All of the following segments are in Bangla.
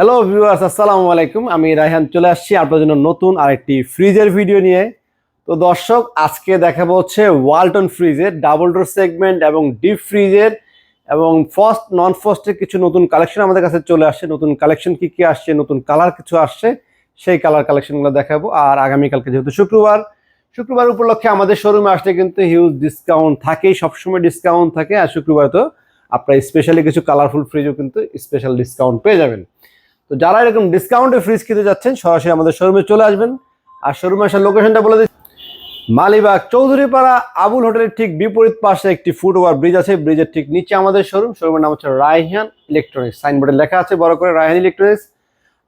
হ্যালো ভিউয়ার্স আসসালামু আলাইকুম। আমি রায়হান চলে আসছি আপনার জন্য নতুন আরেকটি ফ্রিজের ভিডিও নিয়ে। তো দর্শক, আজকে দেখাবো হচ্ছে ওয়ালটন ফ্রিজের ডাবল ডোর সেগমেন্ট এবং ডিপ ফ্রিজের এবং ফার্স্ট নন ফার্স্টের কিছু নতুন কালেকশন আমাদের কাছে চলে আসছে। নতুন কালেকশন কি কি আসছে, নতুন কালার কিছু আসছে, সেই কালার কালেকশনগুলো দেখাবো। আর আগামীকালকে যেহেতু শুক্রবার শুক্রবার উপলক্ষে আমাদের শোরুমে আসলে কিন্তু হিউজ ডিসকাউন্ট থাকেই, সবসময় ডিসকাউন্ট থাকে। আর শুক্রবার তো আপনারা স্পেশালি কিছু কালারফুল ফ্রিজও কিন্তু স্পেশাল ডিসকাউন্ট পেয়ে যাবেন। তো যারা এরকম ডিসকাউন্টে ফ্রিজ কিনতে যাচ্ছেন, সরাসরি আমাদের শোরুমে চলে আসবেন। আর শোরুমে আসার লোকেশনটা বলে দিচ্ছি। মালিবাগ, চৌধুরীপাড়া, আবুল হোটেলের ঠিক বিপরীত পাশে একটি ফুট ওভার ব্রিজ আছে ব্রিজের ঠিক নিচে আমাদের শোরুম শোরুমের নাম হচ্ছে রায়হান ইলেকট্রনিক্স সাইনবোর্ডে লেখা আছে বড় করে, রায়হান ইলেকট্রনিক্স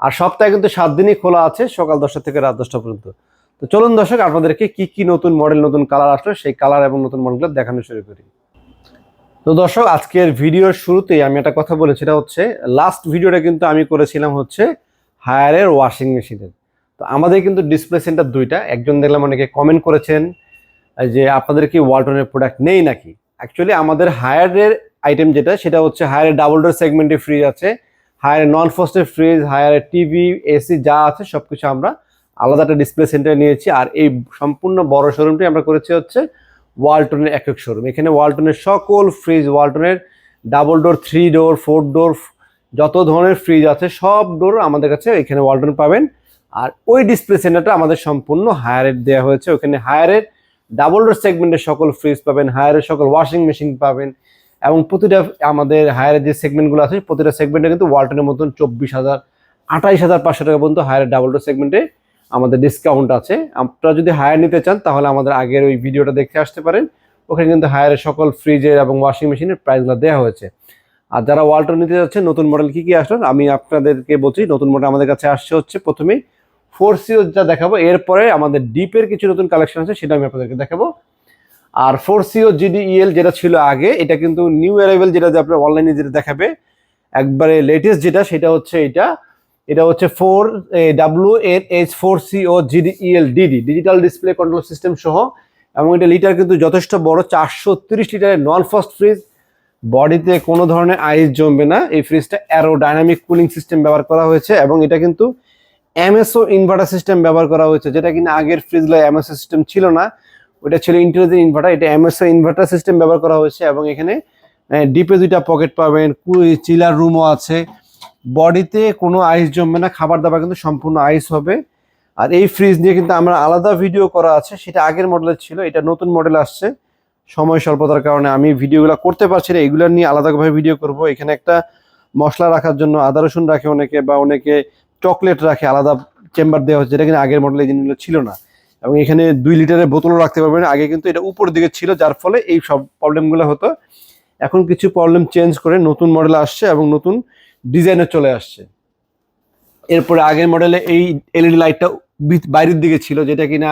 আর সপ্তাহে কিন্তু সাত দিনই খোলা আছে, সকাল দশটা থেকে রাত দশটা পর্যন্ত। তো চলুন দর্শক, আপনাদেরকে কি কি নতুন মডেল নতুন কালার আসলো, সেই কালার এবং নতুন মডেলগুলো দেখানো শুরু করি। তো দর্শক, আজকের ভিডিওর শুরুতেই আমি একটা কথা বলেছি, সেটা হচ্ছে লাস্ট ভিডিওটা কিন্তু আমি করেছিলাম হচ্ছে হায়ারের ওয়াশিং মেশিনের তো আমাদের কিন্তু ডিসপ্লে সেন্টার দুইটা, একজন দেখলাম অনেকে কমেন্ট করেছেন যে আপনাদের কি ওয়ালটনের প্রোডাক্ট নেই নাকি? অ্যাকচুয়ালি আমাদের হায়ারের আইটেম যেটা, সেটা হচ্ছে হায়ারের ডাবল ডোর সেগমেন্টে ফ্রিজ আছে হায়ারের নন ফস্টের ফ্রিজ হায়ারের টিভি এসি যা আছে সব কিছু আমরা আলাদা একটা ডিসপ্লে সেন্টারে নিয়েছি। আর এই সম্পূর্ণ বড় শোরুমটি আমরা করেছি হচ্ছে ওয়ালটনের একক শোরুম। এখানে ওয়ালটনের সকল fridge ওয়ালটনের double door three door four door যত ধরনের ফ্রিজ আছে, সব ডোর আমাদের কাছে এখানে ওয়ালটন পাবেন। আর ওই ডিসপ্লে সেন্টারটা আমাদের সম্পূর্ণ হায়ারের দেওয়া হয়েছে। ওখানে হায়ারের ডাবল ডোর সেগমেন্টের সকল ফ্রিজ পাবেন হায়ারের সকল ওয়াশিং মেশিন পাবেন এবং প্রতিটা আমাদের হায়ারের যে সেগমেন্টগুলো আছে, প্রতিটা সেগমেন্টে কিন্তু ওয়ালটনের মতন চব্বিশ হাজার, আঠাইশ হাজার পাঁচশো টাকা পর্যন্ত হায়ারের ডাবল ডোর সেগমেন্টে আমাদের ডিসকাউন্ট আছে। আপনারা যদি হায়ার নিতে চান, তাহলে আমাদের আগের ওই ভিডিওটা দেখে আসতে পারেন। ওখানে কিন্তু হায়ারের সকল ফ্রিজের এবং ওয়াশিং মেশিনের প্রাইসগুলো দেওয়া হয়েছে। আর যারা ওয়ালটন নিতে যাচ্ছে নতুন মডেল কি কি আসলো? আমি আপনাদেরকে বলছি, নতুন মডেল আমাদের কাছে আসছে হচ্ছে প্রথমেই ফোর সিও যা দেখাবো। এরপরে আমাদের ডিপের কিছু নতুন কালেকশন আছে, সেটা আমি আপনাদেরকে দেখাবো। আর ফোর সিও জিডিইএল যেটা ছিল আগে, এটা কিন্তু নিউ অ্যারাইভেল যেটা আপনার অনলাইনে যেটা দেখাবে, একবারে লেটেস্ট যেটা, সেটা হচ্ছে এটা। এটা হচ্ছে four W N H four C O GDEL DD digital display control system সহ, এবং এটা লিটার কিন্তু যথেষ্ট বড়, চারশো তিরিশ লিটারের নন ফাস্ট ফ্রিজ বডিতে কোনো ধরনের আইস জমবে না। এই ফ্রিজটা অ্যারো ডাইনামিক কুলিং সিস্টেম ব্যবহার করা হয়েছে এবং এটা কিন্তু এমএসও ইনভার্টার সিস্টেম ব্যবহার করা হয়েছে, যেটা কিনা আগের ফ্রিজগুলো এমএসও সিস্টেম ছিল না। ওটা ছিল ইন্টেলিজেন্ট ইনভার্টার এটা এমএসও ইনভার্টার সিস্টেম ব্যবহার করা হয়েছে এবং এখানে ডিপে দুইটা পকেট পাবেন চিলার রুমও আছে। বডিতে কোনো আইস জমবে না, খাবার দাবার কিন্তু সম্পূর্ণ আইস হবে। আর এই ফ্রিজ নিয়ে কিন্তু আমরা আলাদা ভিডিও করা আছে, সেটা আগের মডেলের ছিল, এটা নতুন মডেল আসছে। সময় স্বল্পতার কারণে আমি ভিডিওগুলো করতে পারছি না, এগুলো নিয়ে আলাদাভাবে ভিডিও করব। এখানে একটা মশলা রাখার জন্য আদা, রসুন রাখে অনেকে, বা অনেকে চকলেট রাখে, আলাদা চেম্বার দেওয়া হচ্ছে, যেটা কিন্তু আগের মডেলে জিনিসগুলো ছিল না। এবং এখানে দুই লিটারের বোতলও রাখতে পারবেন, আগে কিন্তু এটা উপর দিকে ছিল, যার ফলে এই সব প্রবলেমগুলো হতো। এখন কিছু প্রবলেম চেঞ্জ করে নতুন মডেল আসছে এবং নতুন ডিজাইনে চলে আসছে। এরপরে আগের মডেলে এই এলইডি লাইটটা বাইরের দিকে ছিল, যেটা কিনা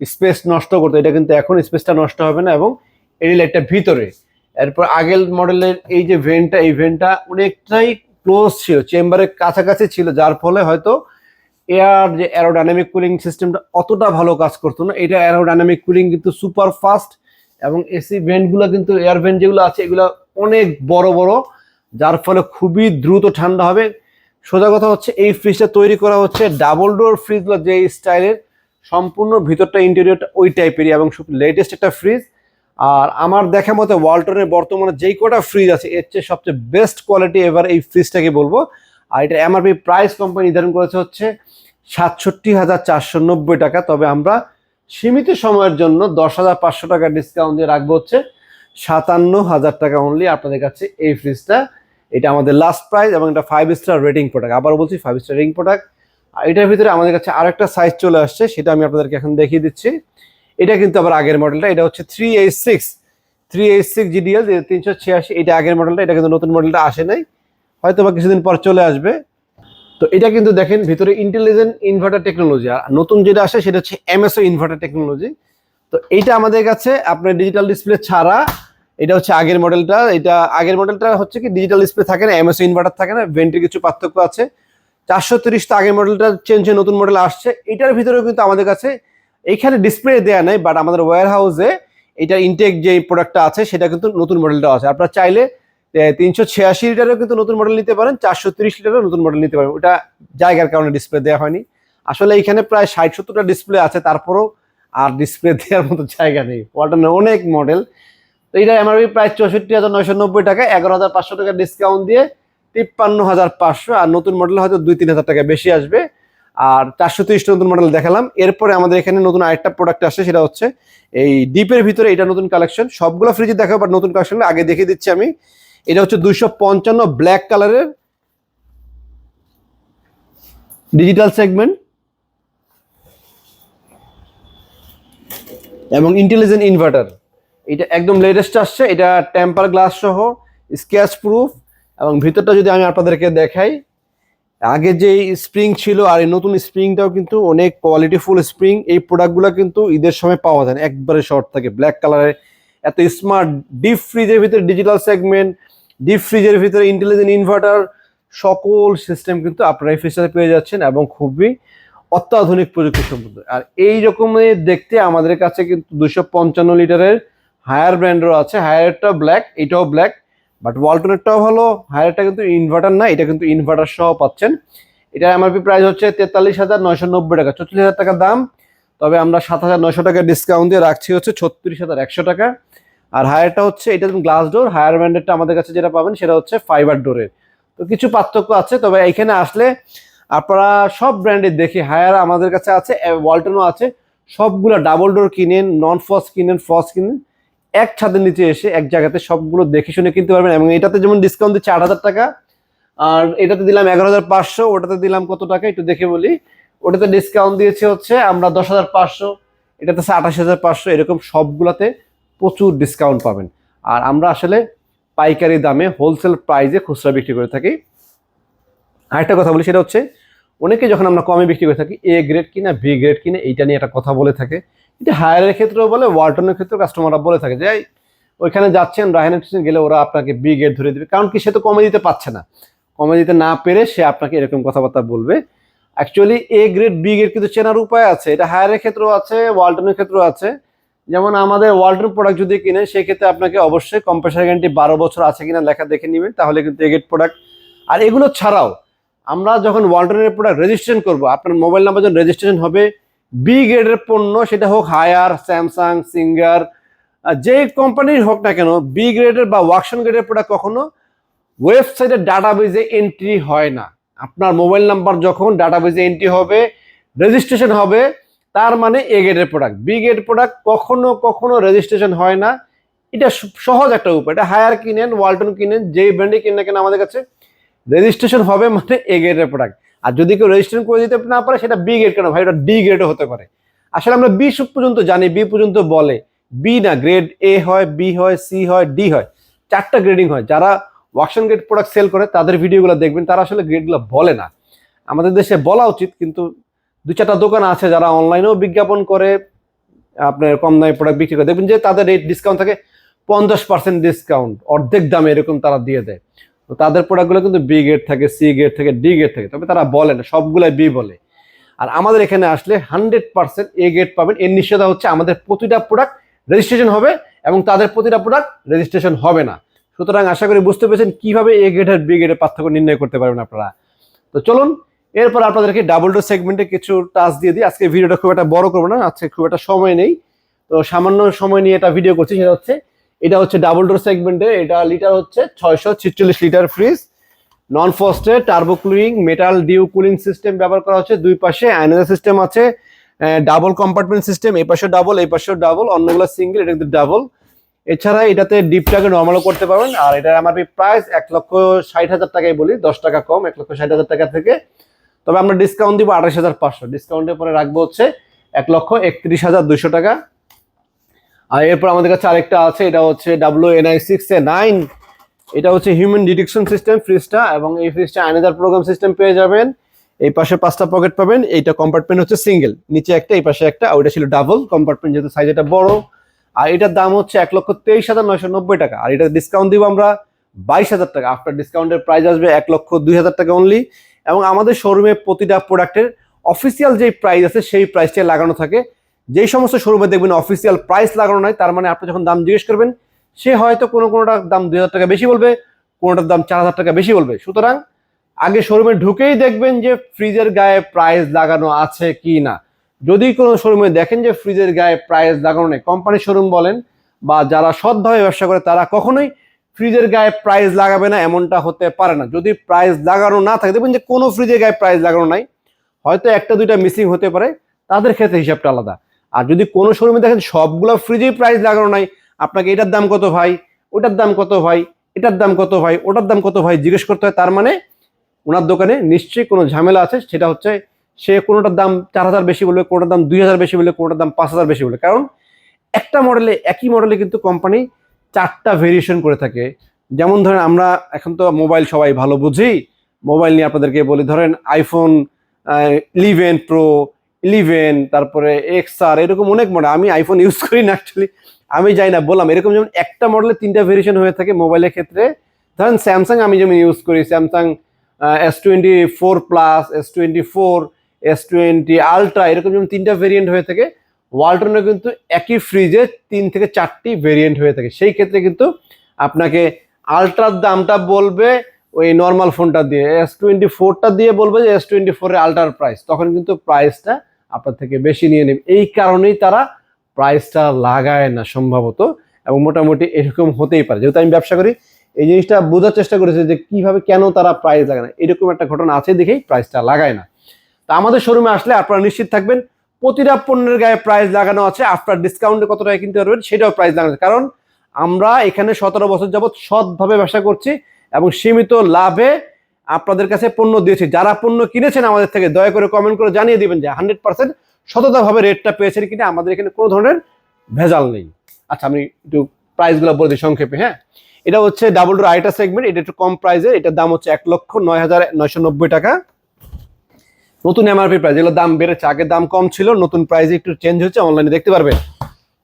স্পেস নষ্ট করতো। এটা কিন্তু এখন স্পেসটা নষ্ট হবে না এবং এলইডি লাইটটা ভিতরে। এরপর আগের মডেলের এই যে ভেনটা এই ভেনটা অনেকটাই ক্লোজ ছিল চেম্বারের কাছাকাছি ছিল, যার ফলে হয়তো এয়ার যে অ্যারোডাইনামিক কুলিং সিস্টেমটা অতটা ভালো কাজ করতো না। এটা অ্যারোডাইনামিক কুলিং কিন্তু সুপার ফাস্ট এবং এসি ভেন্টগুলো কিন্তু এয়ার ভেন্ট যেগুলো আছে, এগুলো অনেক বড় বড় যার ফলে খুবই দ্রুত ঠান্ডা হবে। সোজা কথা হচ্ছে, এই ফ্রিজটা তৈরি করা হচ্ছে ডাবল ডোর ফ্রিজগুলো যে স্টাইলের সম্পূর্ণ ভিতরটা ইন্টেরিয়রটা ওই টাইপেরই এবং লেটেস্ট একটা ফ্রিজ আর আমার দেখা মতে ওয়ালটনের বর্তমানে যেই কটা ফ্রিজ আছে, এর চেয়ে সবচেয়ে বেস্ট কোয়ালিটি এবার এই ফ্রিজটাকে বলব। আর এটা এমআরপি প্রাইস কোম্পানি নির্ধারণ করেছে হচ্ছে সাতষট্টি হাজার চারশো নব্বই টাকা। তবে আমরা সীমিত সময়ের জন্য দশ হাজার পাঁচশো টাকা ডিসকাউন্ট দিয়ে রাখব হচ্ছে সাতান্ন হাজার টাকা অনলি আপনাদের কাছে এই ফ্রিজটা এটা আমাদের লাস্ট প্রাইস এবং এটা ফাইভ স্টার রেটিং প্রোডাক্ট আবার বলছি ফাইভ স্টার রেটিং প্রোডাক্ট আর এটার ভিতরে আমাদের কাছে আরেকটা সাইজ চলে আসছে, সেটা আমি আপনাদেরকে এখন দেখিয়ে দিচ্ছি। এটা কিন্তু আবার আগের মডেলটা এটা হচ্ছে three eight six three eight six GDL তিনশো ছিয়াশি, এটা আগের মডেলটা এটা কিন্তু নতুন মডেলটা আসে নাই। হয়তো বা কিছুদিন পর চলে আসবে। তো এটা কিন্তু দেখেন, ভিতরে ইন্টেলিজেন্ট ইনভার্টার টেকনোলজি আর নতুন যেটা আসে, সেটা হচ্ছে এমএসও ইনভার্টার টেকনোলজি তো এইটা আমাদের কাছে, আপনার ডিজিটাল ডিসপ্লে ছাড়া এটা হচ্ছে আগের মডেলটা, এটা আগের মডেলটা হচ্ছে কি ডিজিটাল ডিসপ্লে থাকে না এমএসও ইনভার্টার থাকে না ভেন্টের কিছু পার্থক্য আছে। চারশো তিরিশটা আগের মডেলটা চেঞ্জ হয়ে নতুন মডেল আসছে। এটার ভিতরেও কিন্তু আমাদের কাছে এইখানে ডিসপ্লে দেওয়া নেই বাট আমাদের ওয়্যার হাউসে এটার ইনটেক যে প্রোডাক্টটা আছে, সেটা কিন্তু নতুন মডেলটা আছে। আপনারা চাইলে তিনশো ছিয়াশি লিটারেও কিন্তু নতুন মডেল নিতে পারেন, চারশো তিরিশ লিটারেও নতুন মডেল নিতে পারেন। ওটা জায়গার কারণে ডিসপ্লে দেওয়া হয়নি। আসলে এখানে প্রায় ষাট সত্তরটা ডিসপ্লে আছে, তারপরেও আর ডিসপ্লে দেওয়ার মতো জায়গা নেই। ওয়ালটনের অনেক মডেল তো এটা এমআরপি প্রায় চৌষট্টি হাজার নয়শো নব্বই টাকা, এগারো হাজার পাঁচশো টাকা ডিসকাউন্ট দিয়ে তিপ্পান্ন হাজার পাঁচশো, আর নতুন মডেল হয়তো দুই তিন হাজার টাকা বেশি আসবে। আর চারশো তিরিশটা নতুন মডেল দেখালাম। এরপরে আমাদের এখানে নতুন আরেকটা প্রোডাক্ট আসে সেটা হচ্ছে এই ডিপের ভিতরে এটা নতুন কালেকশন সবগুলো ফ্রিজে দেখাবো বাট নতুন কালেকশন আগে দেখিয়ে দিচ্ছি আমি। এটা হচ্ছে দুইশো পঞ্চান্ন ব্ল্যাক কালারের ডিজিটাল সেগমেন্ট এবং ইন্টেলিজেন্ট ইনভার্টার এটা একদম লেটেস্ট আসছে, এটা টেম্পার গ্লাস সহ স্ক্যাচ প্রুফ এবং ভিতরটা যদি আমি আপনাদেরকে দেখাই, আগে যে স্প্রিং ছিল আর এই নতুন স্প্রিংটাও কিন্তু অনেক কোয়ালিটিফুল স্প্রিং এই প্রোডাক্টগুলো কিন্তু ঈদের সময় পাওয়া যায় না, একবারে শর্ট থাকে ব্ল্যাক কালারের এত স্মার্ট ডিপ ফ্রিজের ভিতরে ডিজিটাল সেগমেন্ট ডিপ ফ্রিজের ভিতরে ইন্টেলিজেন্ট ইনভার্টার সকল সিস্টেম কিন্তু আপনারা এই ফ্রিজটাতে পেয়ে যাচ্ছেন এবং খুবই অত্যাধুনিক প্রযুক্তি সম্পন্ন আর এই রকমের দেখতে আমাদের কাছে কিন্তু দুশো পঞ্চান্ন লিটারের হায়ার ব্র্যান্ডও আছে হায়ারটা ব্ল্যাক এটাও ব্ল্যাক বাট ওয়ালটনেরটাও ভালো হায়ারটা কিন্তু ইনভার্টার না এটা কিন্তু ইনভার্টার সহ পাচ্ছেন। এটা এমআরপি প্রাইস হচ্ছে তেতাল্লিশ হাজার নয়শো নব্বই টাকা চল্লিশ হাজার টাকা দাম, তবে আমরা সাত হাজার নয়শো টাকা ডিসকাউন্ট দিয়ে রাখছি হচ্ছে ছত্রিশ হাজার একশো টাকা। আর হায়ারটা হচ্ছে, এটা গ্লাস ডোর হায়ার ব্র্যান্ডেরটা আমাদের কাছে যেটা পাবেন সেটা হচ্ছে ফাইবার ডোরের তো কিছু পার্থক্য আছে, তবে এখানে আসলে আপনারা সব ব্র্যান্ডের দেখি হায়ার আমাদের কাছে আছে ওয়ালটনও আছে, সবগুলো ডাবল ডোর কিনেন নন ফস কিনেন ফস কিনেন এক ছাদের নিচে এসে এক জায়গাতে সবগুলো দেখে শুনে কিনতে পারবেন। এবং এটাতে যেমন ডিসকাউন্ট দিচ্ছে আট হাজার টাকা, আর এটাতে দিলাম এগারো হাজার পাঁচশো, ওটাতে দিলাম কত টাকা একটু দেখে বলি। ওটাতে ডিসকাউন্ট দিয়েছে হচ্ছে আমরা দশ হাজার পাঁচশো, এটাতে আঠাশ হাজার পাঁচশো, এরকম সবগুলাতে প্রচুর ডিসকাউন্ট পাবেন। আর আমরা আসলে পাইকারি দামে হোলসেল প্রাইজে খুচরা বিক্রি করে থাকি। আরেকটা কথা বলি, সেটা হচ্ছে অনেকে যখন আমরা কমে বিক্রি করে থাকি এ গ্রেড কিনা বি গ্রেড কিনা, এইটা নিয়ে একটা কথা বলে থাকে। এটা হায়ারের ক্ষেত্রেও বলে ওয়ালটনের ক্ষেত্রেও কাস্টমাররা বলে থাকে যে ওইখানে যাচ্ছেন রায়হানের স্টেশন গেলে ওরা আপনাকে বি গ্রেড ধরে দেবে। কারণ কি, সে তো কমে দিতে পারছে না। কমে দিতে না পেরে সে আপনাকে এরকম কথাবার্তা বলবে। Actually A grade B grade কিন্তু চেনার উপায় আছে। এটা হায়ারের ক্ষেত্রেও আছে ওয়ালটনের ক্ষেত্রেও আছে। যেমন আমাদের ওয়ালটন প্রোডাক্ট যদি কিনেন সেক্ষেত্রে আপনাকে অবশ্যই কম্প্রেসার গ্যারান্টি বারো বছর আছে কিনা লেখা দেখে নেবেন, তাহলে কিন্তু এ গ্রেড প্রোডাক্ট আর এগুলো ছাড়াও, আমরা যখন ওয়ালটনের প্রোডাক্ট রেজিস্ট্রেশন করব, আপনার মোবাইল নাম্বার যখন রেজিস্ট্রেশন হবে বি গ্রেডের পণ্য সেটা হোক হায়ার স্যামসাং সিঙ্গার যে কোম্পানির হোক না কেন বি গ্রেডের বা ওয়াকশন গ্রেডের প্রোডাক্ট কখনো ওয়েবসাইটের ডাটাবেজে এন্ট্রি হয় না। আপনার মোবাইল নাম্বার যখন ডাটাবেজে এন্ট্রি হবে রেজিস্ট্রেশন হবে, তার মানে এ গ্রেডের প্রোডাক্ট বি গ্রেড প্রোডাক্ট কখনো কখনো রেজিস্ট্রেশন হয় না। এটা সহজ একটা উপায়। এটা হায়ার কিনেন ওয়ালটন কিনেন, যেই ব্র্যান্ডে কিনেন কেন আমাদের কাছে রেজিস্ট্রেশন হবে মানে এ গ্রেডের প্রোডাক্ট আর যদি কেউ রেজিস্ট্রেশন করে দিতে না পারে, সেটা বি গ্রেড কেন? ভাই, ওটা ডি গ্রেডও হতে পারে। আসলে আমরা বি পর্যন্ত জানি বি পর্যন্ত বলে। বি না গ্রেড এ হয় বি হয় সি হয় ডি হয়। চারটা গ্রেডিং হয়। যারা ওয়াকশন গ্রেড প্রোডাক্ট সেল করে, তাদের ভিডিওগুলো দেখবেন, তারা আসলে গ্রেডগুলো বলে না। আমাদের দেশে বলা উচিত, কিন্তু দু চারটা দোকান আছে যারা অনলাইনেও বিজ্ঞাপন করে, আপনার কম দামে প্রোডাক্ট বিক্রি করে। দেখবেন যে তাদের রেট ডিসকাউন্ট থাকে পঞ্চাশ পার্সেন্ট ডিসকাউন্ট অর্ধেক দামে এরকম তারা দিয়ে দেয়। তো তাদের প্রোডাক্টগুলো কিন্তু বি গ্রেড থাকে সি গ্রেড থাকে ডি গ্রেড থাকে, তবে তারা বলে না, সবগুলাই বি বলে। আর আমাদের এখানে আসলে হান্ড্রেড পার্সেন্ট এ গ্রেড পাবেন। এর নিশ্চয়তা হচ্ছে আমাদের প্রতিটা প্রোডাক্ট রেজিস্ট্রেশন হবে এবং তাদের প্রতিটা প্রোডাক্ট রেজিস্ট্রেশন হবে না। সুতরাং আশা করি বুঝতে পেরেছেন কীভাবে এ গ্রেড আর বি গ্রেডের পার্থক্য নির্ণয় করতে পারবেন আপনারা। তো চলুন, এরপর আপনাদেরকে ডাবল ডোর সেগমেন্টে কিছু টাচ দিয়ে দিই। আজকে ভিডিওটা খুব একটা বড় করব না, আজকে খুব একটা সময় নেই। তো সামান্য সময় নিয়ে এটা ভিডিও করছি, সেটা হচ্ছে এটা হচ্ছে ডাবল ডোর সেগমেন্টে এটা লিটার হচ্ছে ছয়শো ছিচল্লিশ litre fridge non ফস্টে turbo cooling metal dew cooling system ব্যবহার করা হচ্ছে, দুই পাশে অ্যানালার সিস্টেম আছে ডাবল কম্পার্টমেন্ট সিস্টেম এই পাশে ডাবল এই পাশেও ডাবল অন্যগুলো সিঙ্গেল এটা কিন্তু ডাবল এছাড়া এটাতে ডিপটাকে নর্মালও করতে পারবেন, আর এটার আমার প্রাইস এক লক্ষ ষাট হাজার টাকাই বলি, দশ টাকা কম, এক লক্ষ ষাট হাজার টাকা থেকে। তবে আমরা ডিসকাউন্ট দিব আঠাশ হাজার পাঁচশো ডিসকাউন্টের পরে রাখব হচ্ছে এক লক্ষ একত্রিশ হাজার দুশো টাকা। আর এরপর আমাদের কাছে আরেকটা আছে, এটা হচ্ছে W N I six A nine এটা হচ্ছে হিউম্যান ডিটেকশন সিস্টেম ফ্রিজটা এবং এই ফ্রিজটা আইনাদার প্রোগ্রাম সিস্টেম পেয়ে যাবেন। এই পাশে পাঁচটা পকেট পাবেন, এইটা কম্পার্টমেন্ট হচ্ছে সিঙ্গেল নিচে একটা, এই পাশে একটা ওইটা ছিল ডাবল কম্পার্টমেন্ট যেহেতু সাইজ এটা বড়। আর এটার দাম হচ্ছে এক লক্ষ তেইশ হাজার নয়শো নব্বই টাকা, আর এটা ডিসকাউন্ট দিব আমরা বাইশ হাজার টাকা আফটার ডিসকাউন্টের প্রাইস আসবে এক লক্ষ দুই হাজার টাকা অনলি এবং আমাদের শোরুমে প্রতিটা প্রোডাক্টের অফিসিয়াল যেই প্রাইস আছে, সেই প্রাইসটা লাগানো থাকে। যেই সমস্ত শোরুমে দেখবেন অফিসিয়াল প্রাইস লাগানো নয় তার মানে আপনি যখন দাম জিজ্ঞেস করবেন, সে হয়তো কোনো কোনোটা দাম দুই হাজার টাকা বেশি বলবে, কোনোটার দাম চার হাজার টাকা বেশি বলবে। সুতরাং আগে শোরুমে ঢুকেই দেখবেন যে ফ্রিজের গায়ে প্রাইস লাগানো আছে কি না। যদি কোনো শোরুমে দেখেন যে ফ্রিজের গায়ে প্রাইস লাগানো নেই কোম্পানি শোরুম বলেন বা যারা সৎভাবে ব্যবসা করে, তারা কখনোই ফ্রিজের গায়ে প্রাইস লাগাবে না, এমনটা হতে পারে না। যদি প্রাইস লাগানো না থাকে, দেখবেন যে কোনো ফ্রিজের গায়ে প্রাইস লাগানো নাই, হয়তো একটা দুইটা মিসিং হতে পারে, তাদের ক্ষেত্রে হিসাবটা আলাদা। আর যদি কোনো শোরুমে দেখেন সবগুলো ফ্রিজেই প্রাইস লাগানো নাই, আপনাকে এটার দাম কত ভাই? ওটার দাম কত ভাই? এটার দাম কত ভাই? ওটার দাম কত ভাই? জিজ্ঞেস করতে হয়, তার মানে ওনার দোকানে নিশ্চয়ই কোনো ঝামেলা আছে, সেটা হচ্ছে সে কোনোটার দাম চার হাজার বেশি বলবে, কোনোটার দাম দুই হাজার বেশি বলবে, কোনোটার দাম পাঁচ হাজার বেশি বলবে। কারণ একটা মডেলে একই মডেলে কিন্তু কোম্পানি চারটা ভেরিয়েশন করে থাকে। যেমন ধরেন আমরা এখন তো মোবাইল সবাই ভালো বুঝি। মোবাইল নিয়ে আপনাদেরকে বলি, ধরেন আইফোন ইলেভেন প্রো ইলেভেন, তারপরে এক্স আর এরকম অনেক মডেল আমি আইফোন ইউজ করি না অ্যাকচুয়ালি আমি যাই না, বললাম, এরকম যেমন একটা মডেলে তিনটা ভেরিয়েশন হয়ে থাকে মোবাইলের ক্ষেত্রে, ধরেন স্যামসাং আমি যেমন ইউজ করি Samsung S twenty four plus S twenty four S twenty ultra এরকম যেমন তিনটা ভেরিয়েন্ট হয়ে থাকে ওয়ালটনের কিন্তু একই ফ্রিজে তিন থেকে চারটি ভেরিয়েন্ট হয়ে থাকে, সেই ক্ষেত্রে কিন্তু আপনাকে আলট্রার দামটা বলবে ওই নর্মাল ফোনটা দিয়ে এস টোয়েন্টি ফোরটা দিয়ে বলবে যে এস টোয়েন্টি ফোরের আলট্রার প্রাইস তখন কিন্তু প্রাইসটা আপনার থেকে বেশি নিয়ে নেবে। এই কারণেই তারা প্রাইসটা লাগায় না সম্ভবত, এবং মোটামুটি এরকম হতেই পারে। যেহেতু আমি ব্যবসা করি, এই জিনিসটা বোঝার চেষ্টা করেছে যে কীভাবে কেন তারা প্রাইস লাগায় না। এরকম একটা ঘটনা আছে দেখেই প্রাইসটা লাগায় না। তা আমাদের শোরুমে আসলে আপনারা নিশ্চিত থাকবেন, প্রতিটা পণ্যের গায়ে প্রাইস লাগানো আছে আফটার ডিসকাউন্টে কত টাকা কিনতে পারবেন সেটাও প্রাইস লাগানো আছে। কারণ আমরা এখানে সতেরো বছর যাবৎ সৎভাবে ব্যবসা করছি, এবং সীমিত লাভে আপনাদের কাছে পণ্য দিয়েছি। যারা পণ্য কিনেছেন আমাদের থেকে, দয়া করে কমেন্ট করে জানিয়ে দিবেন যে হান্ড্রেড পার্সেন্ট সততাভাবে রেটটা পেয়েছেন কিনা। আমাদের এখানে কোনো ধরনের ভেজাল নেই। আচ্ছা আমি একটু প্রাইসগুলো বলে দিই সংক্ষেপে হ্যাঁ? এটা হচ্ছে ডাবল ডোর আইটা সেগমেন্ট এটা একটু কম প্রাইসের এটার দাম হচ্ছে এক লক্ষ নয় হাজার নয়শো নব্বই টাকা। নতুন এমআরপি প্রাইস এগুলো দাম বেড়েছে, আগের দাম কম ছিল, নতুন প্রাইসে একটু চেঞ্জ হচ্ছে অনলাইনে দেখতে পারবেন।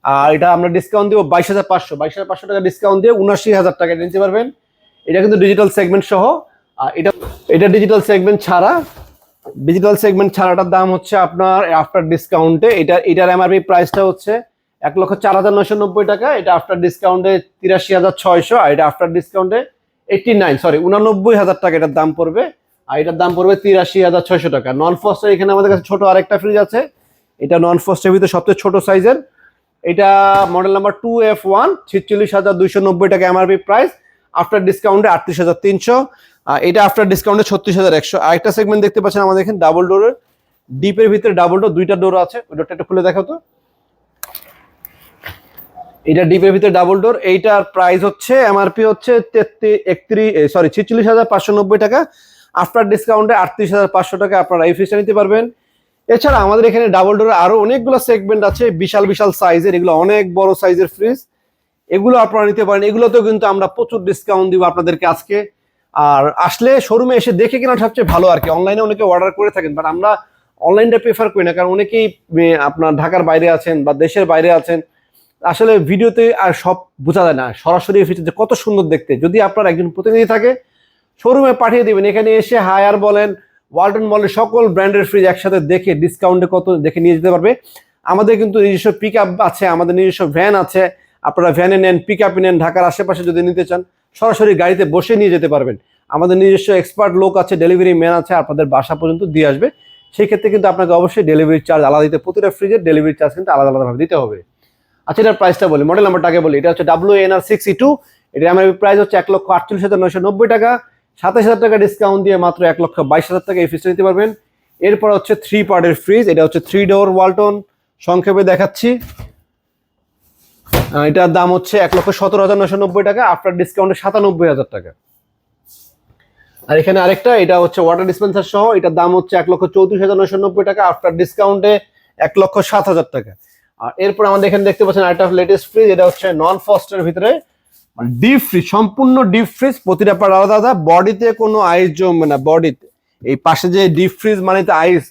আর এটা আমরা ডিসকাউন্ট দিব বাইশ হাজার পাঁচশো। বাইশ হাজার পাঁচশো টাকা ডিসকাউন্ট দিয়ে উনাশি হাজার টাকা নিতে পারবেন। এটা কিন্তু ডিজিটাল সেগমেন্ট সহ। এটা এটা ডিজিটাল সেগমেন্ট ছাড়া ডিজিটাল সেগমেন্ট ছাড়াটার দাম হচ্ছে আপনার আফটার ডিসকাউন্টে এটা, এটার এমআরপি প্রাইসটা হচ্ছে এক লক্ষ চার হাজার নয়শো নব্বই টাকা, এটা আফটার ডিসকাউন্টে তিরাশি হাজার ছয়শো, আর এটা আফটার ডিসকাউন্টে এইটটি নাইন সরি উনানব্বই হাজার টাকা এটার দাম পড়বে, আর এটার দাম পড়বে তিরাশি হাজার ছয়শো টাকা। নন ফস্টের এখানে আমাদের কাছে ছোট আরেকটা ফ্রিজ আছে, এটা নন ফস্টের ভিতরে সবচেয়ে ছোট সাইজের এটা model number two F one ছিচল্লিশ হাজার দুইশো নব্বই টাকা এমআরপি প্রাইস আফটার ডিসকাউন্টে আটত্রিশ হাজার তিনশো এটা আফটার ডিসকাউন্টে ছত্রিশ হাজার একশো। আরেকটা সেগমেন্ট দেখতে পাচ্ছেন আমাদের এখানে ডাবল ডোরের ডিপের ভিতরে ডাবল ডোর দুইটা ডোর আছে। ওই ডোরটা একটু খুলে দেখাও তো। এটা ডিপের ভিতরে ডাবল ডোর এইটার প্রাইস হচ্ছে এমআরপি হচ্ছে তেত্রিশ একত্রিশ সরি ছিচল্লিশ হাজার পাঁচশো নব্বই টাকা। আফটার ডিসকাউন্টে আটত্রিশ হাজার পাঁচশো টাকা আপনারা এই ফ্রিজটা নিতে পারবেন। এছাড়া আমাদের এখানে ডাবল ডোরের আরও অনেকগুলো সেগমেন্ট আছে, বিশাল বিশাল সাইজের এগুলো অনেক বড় সাইজের ফ্রিজ এগুলো আপনারা নিতে পারেন। এগুলোতেও কিন্তু আমরা প্রচুর ডিসকাউন্ট দিব আপনাদেরকে আজকে। আর আসলে শোরুমে এসে দেখে কেনা সবচেয়ে ভালো আর কি। অনলাইনে অনেকে অর্ডার করে থাকেন বাট আমরা অনলাইনটা প্রেফার করি না, কারণ অনেকেই আপনার ঢাকার বাইরে আছেন বা দেশের বাইরে আছেন, আসলে ভিডিওতে আর সব বোঝা যায় না। সরাসরি ফিচর যে কত সুন্দর দেখতে। যদি আপনার একজন প্রতিনিধি থাকে শোরুমে পাঠিয়ে দেবেন। এখানে এসে হায়ার বলেন ওয়ালটন বলেন সকল ব্র্যান্ডের ফ্রিজ একসাথে দেখে ডিসকাউন্টে কত দেখে নিয়ে যেতে পারবে। আমাদের কিন্তু নিজস্ব পিক আছে, আমাদের নিজস্ব ভ্যান আছে আপনারা ভ্যানে নেন পিক আপে নেন, ঢাকার আশেপাশে যদি নিতে চান, সরাসরি গাড়িতে বসে নিয়ে যেতে পারবেন। আমাদের নিজস্ব এক্সপার্ট লোক আছে ডেলিভারি ম্যান আছে, আপনাদের বাসা পর্যন্ত দিয়ে আসবে। সেই ক্ষেত্রে কিন্তু আপনাকে অবশ্যই ডেলিভারি চার্জ আলাদা দিতে প্রতিটা ফ্রিজের ডেলিভারি চার্জ কিন্তু আলাদা আলাদাভাবে দিতে হবে। আচ্ছা এটার প্রাইসটা বলি। মডেল নাম্বারটা আগে বলি। এটা হচ্ছে W N R six E two এটা আমার প্রাইস হচ্ছে এক লক্ষ আটচল্লিশ হাজার নয়শো নব্বই টাকা। সাতাশ হাজার টাকা ডিসকাউন্ট দিয়ে মাত্র এক লক্ষ বাইশ হাজার টাকা এই ফ্রিজটা নিতে পারবেন। এরপর হচ্ছে থ্রি পার্টের ফ্রিজ এটা হচ্ছে থ্রি ডোর ওয়ালটন সংক্ষেপে দেখাচ্ছি। এটার দাম হচ্ছে এক লক্ষ সতেরো হাজার নয়শো নব্বই টাকা আফটার ডিসকাউন্টে সাতানব্বই হাজার টাকা। আর এখানে আরেকটা, এটা হচ্ছে ওয়াটার ডিসপেন্সার সহ, এটার দাম হচ্ছে এক লক্ষ চৌত্রিশ হাজার নয়শো নব্বই টাকা আফটার ডিসকাউন্টে এক লক্ষ সাত হাজার টাকা। আর এরপর আমাদের এখানে দেখতে পাচ্ছেন আরেকটা লেটেস্ট ফ্রিজ এটা হচ্ছে নন ফস্টের ভিতরে ডিপ ফ্রিজ সম্পূর্ণ ডিপ ফ্রিজ প্রতিটা পার আলাদা আলাদা বডিতে কোনো আইস জমবে না বডিতে এই পাশে যে ডিপ ফ্রিজ মানে আইস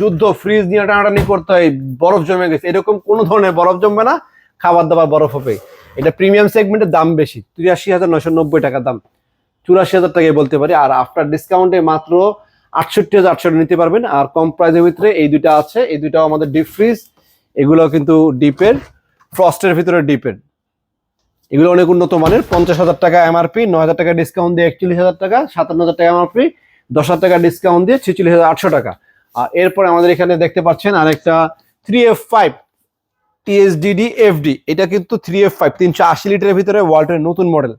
যুদ্ধ ফ্রিজ নিয়ে টানাটানি করতে হয়, বরফ জমে গেছে, এরকম কোনো ধরনের বরফ জমবে না খাবার দাবার বরফ হবে। এটা প্রিমিয়াম সেগমেন্টের দাম বেশি, তিরাশি হাজার নয়শো নব্বই টাকা দাম। চুরাশি হাজার টাকায় বলতে পারি, আর আফটার ডিসকাউন্টে মাত্র আটষট্টি হাজার আটশো নিতে পারবেন। আর কম প্রাইসের ভিতরে এই দুইটা আছে, এই দুইটাও আমাদের ডিপ ফ্রিজ এগুলো কিন্তু ডিপের ফ্রস্টের ভিতরে ডিপের এগুলো অনেক উন্নত মানের, পঞ্চাশ হাজার টাকা এমআরপি নয় হাজার টাকা ডিসকাউন্ট দিয়ে একচল্লিশ হাজার টাকা, সাতান্ন হাজার টাকা এমআরপি দশ হাজার টাকা ডিসকাউন্ট দিয়ে ছেচল্লিশ হাজার আটশো টাকা। আর এরপরে আমাদের এখানে দেখতে পাচ্ছেন আরেকটা three F five TSDD FD এটা কিন্তু থ্রি এফ ফাইভ তিনশো আশি লিটারের ভিতরে ওয়ার্ল্ডের নতুন মডেল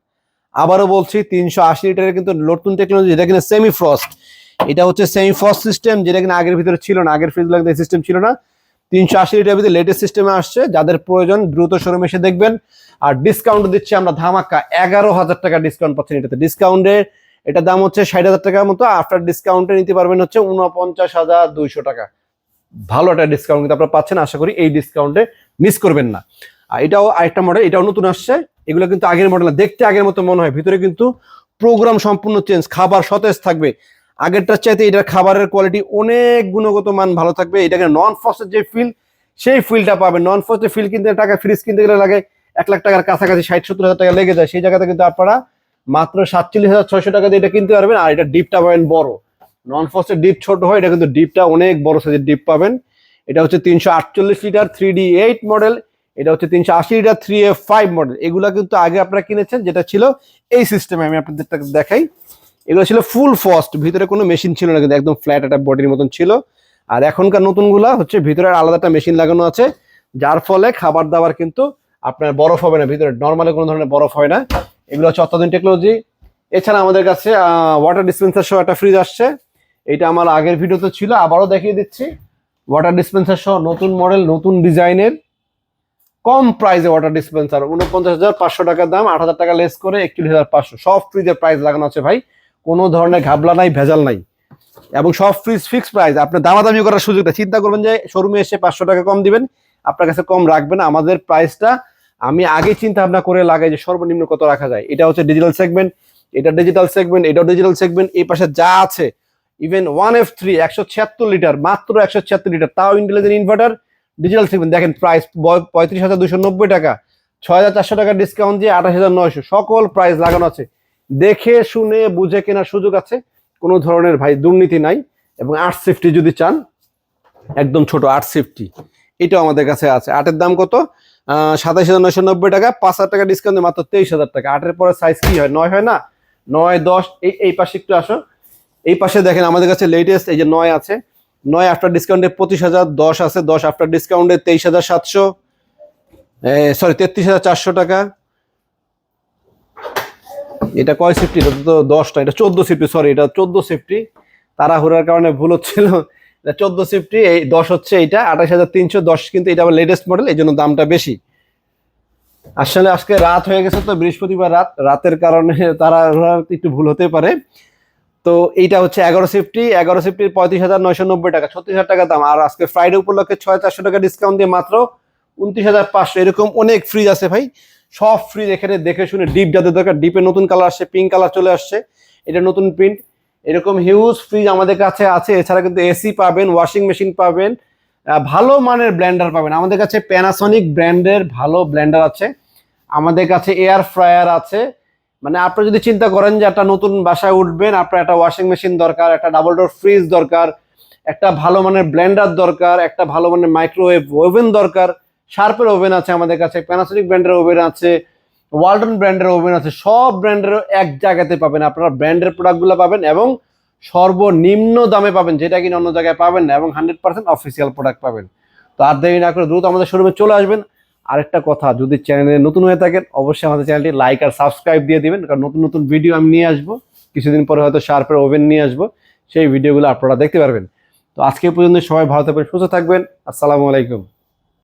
আবারও বলছি, তিনশো আশি লিটারের কিন্তু নতুন টেকনোলজি যেটা কিনা সেমি ফ্রস্ট এটা হচ্ছে সেমি ফ্রস্ট সিস্টেম যেটা কিনা আগের ভিতরে ছিল না, আগের ফ্রিজ লাগতে সিস্টেম ছিল না। তিনশো আশি লিটারের ভিতরে লেটেস্ট সিস্টেমে আসছে, যাদের প্রয়োজন দ্রুত শোরুমে এসে দেখবেন। আর ডিসকাউন্ট দিচ্ছি আমরা ধামাক্কা, এগারো হাজার টাকা ডিসকাউন্ট পাচ্ছেন এটাতে। ডিসকাউন্টে এটার দাম হচ্ছে ষাট হাজার টাকার মতো আফটার ডিসকাউন্টে নিতে পারবেন হচ্ছে উনপঞ্চাশ হাজার দুইশো টাকা। ভালো একটা ডিসকাউন্ট কিন্তু আপনারা পাচ্ছেন, আশা করি এই ডিসকাউন্টে মিস করবেন না। আর এটাও আরেকটা মডেল এটাও নতুন আসছে। এগুলো কিন্তু আগের মডেল না, দেখতে আগের মতো মনে হয়। ভিতরে কিন্তু প্রোগ্রাম সম্পূর্ণ চেঞ্জ খাবার সতেজ থাকবে। আগেরটার চাইতে এটার খাবারের কোয়ালিটি অনেক গুণগত মান ভালো থাকবে। এটাকে নন ফসের যে ফিল সেই ফিলটা পাবেন। নন ফসের ফিল কিনতে টাকা ফ্রিজ কিনতে গেলে লাগে এক লাখ টাকার কাছাকাছি, ষাট, সত্তর হাজার টাকা লেগে যায়। সেই জায়গাতে কিন্তু আপনারা মাত্র সাতচল্লিশ হাজার ছয়শো টাকা দিয়ে এটা কিনতে পারবেন। আর এটা ডিপটা পাবেন বড়। নন ফসের ডিপ ছোট হয়, এটা কিন্তু ডিপটা অনেক বড় সাইজের ডিপ পাবেন। এটা হচ্ছে তিনশো আটচল্লিশ litre three D eight model এটা হচ্ছে তিনশো আশি litre three F five model এগুলো কিন্তু আগে আপনারা কিনেছেন, যেটা ছিল এই সিস্টেমে আমি আপনাদের দেখাই। এগুলো ছিল ফুল ফস্ট ভিতরে কোনো মেশিন ছিল না, কিন্তু একদম ফ্ল্যাট একটা বডির মতন ছিল। আর এখনকার নতুনগুলা হচ্ছে ভিতরে আলাদা একটা মেশিন লাগানো আছে, যার ফলে খাবার দাবার কিন্তু আপনার বরফ হবে না, ভিতরে নর্মালি কোনো ধরনের বরফ হয় না। এগুলো হচ্ছে অত্যাধুনিক টেকনোলজি এছাড়া আমাদের কাছে ওয়াটার ডিসপেন্সার সহ একটা ফ্রিজ আসছে। এটা আমার আগের ভিডিওতে ছিল, আবারও দেখিয়ে দিচ্ছি। ওয়াটার ডিসপেন্সার সহ নতুন মডেল নতুন ডিজাইনের কম প্রাইসে ওয়াটার ডিসপেন্সার উনপঞ্চাশ হাজার পাঁচশো টাকার দাম, আট হাজার টাকা লেস করে একচল্লিশ হাজার পাঁচশো। সব ফ্রিজের প্রাইস লাগানো আছে ভাই। কোনো ধরনের ঘাবলা নাই, ভেজাল নাই। এবং সব ফ্রিজ ফিক্স প্রাইস আপনার দামাদামি করার সুযোগটা চিন্তা করবেন যে শোরুমে এসে পাঁচশো টাকা কম দিবেন, আপনার কাছে কম রাখবেন আমাদের প্রাইসটা আমি আগে চিন্তা ভাবনা করে লাগাই যে সর্বনিম্ন কত রাখা যায়। এটা হচ্ছে ডিজিটাল সেগমেন্ট এটা ডিজিটাল সেগমেন্ট এটাও ডিজিটাল সেগমেন্ট এই পাশে যা আছে ইভেন ওয়ান এফ থ্রি একশো ছিয়াত্তর লিটার মাত্র একশো ছিয়াত্তর লিটার তাও ইন্টেলিজেন্ট ইনভার্টার ডিজিটাল সেগমেন্ট দেখেন প্রাইস পঁয়ত্রিশ হাজার দুশো নব্বই টাকা, ছয় হাজার চারশো টাকা ডিসকাউন্ট দিয়ে আঠাশ হাজার নয়শো। সকল প্রাইস লাগানো আছে। দেখে, শুনে, বুঝে কেনার সুযোগ আছে। কোনো ধরনের ভাই দুর্নীতি নাই। এবং আট সেফটি যদি চান, একদম ছোট আট সেফটি এটাও আমাদের কাছে আছে। আটের দাম কত? সাতাশ হাজার নয়শো নব্বই টাকা, পাঁচ হাজার টাকা ডিসকাউন্ট মাত্র তেইশ হাজার টাকা। আটের পরে সাইজ কি হয়? নয় হয় না? নয়, দশ, এই এই পাশে একটু আসো। এই পাশে দেখেন আমাদের কাছে লেটেস্ট এই যে নয় আছে, নয় আফটার ডিসকাউন্টে পঁচিশ হাজার, দশ আছে, দশ আফটার ডিসকাউন্টে তেইশ হাজার সাতশো সরি তেত্রিশ হাজার চারশো টাকা। এটা কয় সেফটি এটা তো দশটা, এটা চোদ্দ সেফটি সরি এটা চোদ্দ সেফটি তাড়াহুড়ার কারণে ভুল হচ্ছিল। এটা চোদ্দ সেফটি এই দশ হচ্ছে এইটা, আঠাশ হাজার তিনশো, দশ কিন্তু এটা আবার লেটেস্ট মডেল এই জন্য দামটা বেশি। আসলে আজকে রাত হয়ে গেছে তো, বৃহস্পতিবার রাত। রাতের কারণে তারা একটু ভুল হতে পারে। তো এইটা হচ্ছে এগারো সেফটি এগারো সেফটির পঁয়ত্রিশ হাজার নয়শো নব্বই টাকা। ছত্রিশ হাজার টাকা দাম। আর আজকে ফ্রাইডে উপলক্ষে ছয় চারশো টাকা ডিসকাউন্ট দিয়ে মাত্র উনত্রিশ হাজার পাঁচশো। এরকম অনেক ফ্রিজ আছে ভাই। সব ফ্রিজ এখানে দেখে শুনে ডিপ যাদের দরকার ডিপে নতুন কালার আসছে পিঙ্ক কালার চলে আসছে। এটা নতুন প্রিন্ট এরকম হিউজ ফ্রিজ আমাদের কাছে আছে। এছাড়া কিন্তু এসি পাবেন ওয়াশিং মেশিন পাবেন ভালো মানের ব্ল্যান্ডার পাবেন। আমাদের কাছে প্যানাসনিক ব্র্যান্ডের ভালো ব্ল্যান্ডার আছে। আমাদের কাছে এয়ার ফ্রায়ার আছে। মানে আপনি যদি চিন্তা করেন যে একটা নতুন বাসায় উঠবেন, আপনার একটা ওয়াশিং মেশিন দরকার, একটা ডাবল ডোর ফ্রিজ দরকার, একটা ভালো মানের ব্লেন্ডার দরকার, একটা ভালো মানের মাইক্রোওয়েভ ওভেন দরকার শার্পের ওভেন আছে আমাদের কাছে প্যানাসনিক ব্র্যান্ডের ওভেন আছে ওয়ালটন ব্র্যান্ডের ওভেন আছে, সব ব্র্যান্ডের এক জায়গাতে পাবেন। আপনারা ব্র্যান্ডের প্রোডাক্টগুলো পাবেন এবং সর্বনিম্ন দামে পাবেন, যেটা কিনা অন্য জায়গায় পাবেন না, এবং হান্ড্রেড পার্সেন্ট অফিসিয়াল প্রোডাক্ট পাবেন। তো আর দেরি না করে দ্রুত আমাদের শোরুমে চলে আসবেন। আরেকটা কথা, যদি চ্যানেলে নতুন হয়ে থাকেন, অবশ্যই আমাদের চ্যানেলটি লাইক আর সাবস্ক্রাইব দিয়ে দিবেন, কারণ নতুন নতুন ভিডিও আমি নিয়ে আসব। কিছুদিন পরে হয়তো শার্পের ওভেন নিয়ে আসব, সেই ভিডিওগুলো আপনারা দেখতে পারবেন। তো আজকে পর্যন্ত সবাই ভালো থাকবেন, সুস্থ থাকবেন। আসসালামু আলাইকুম।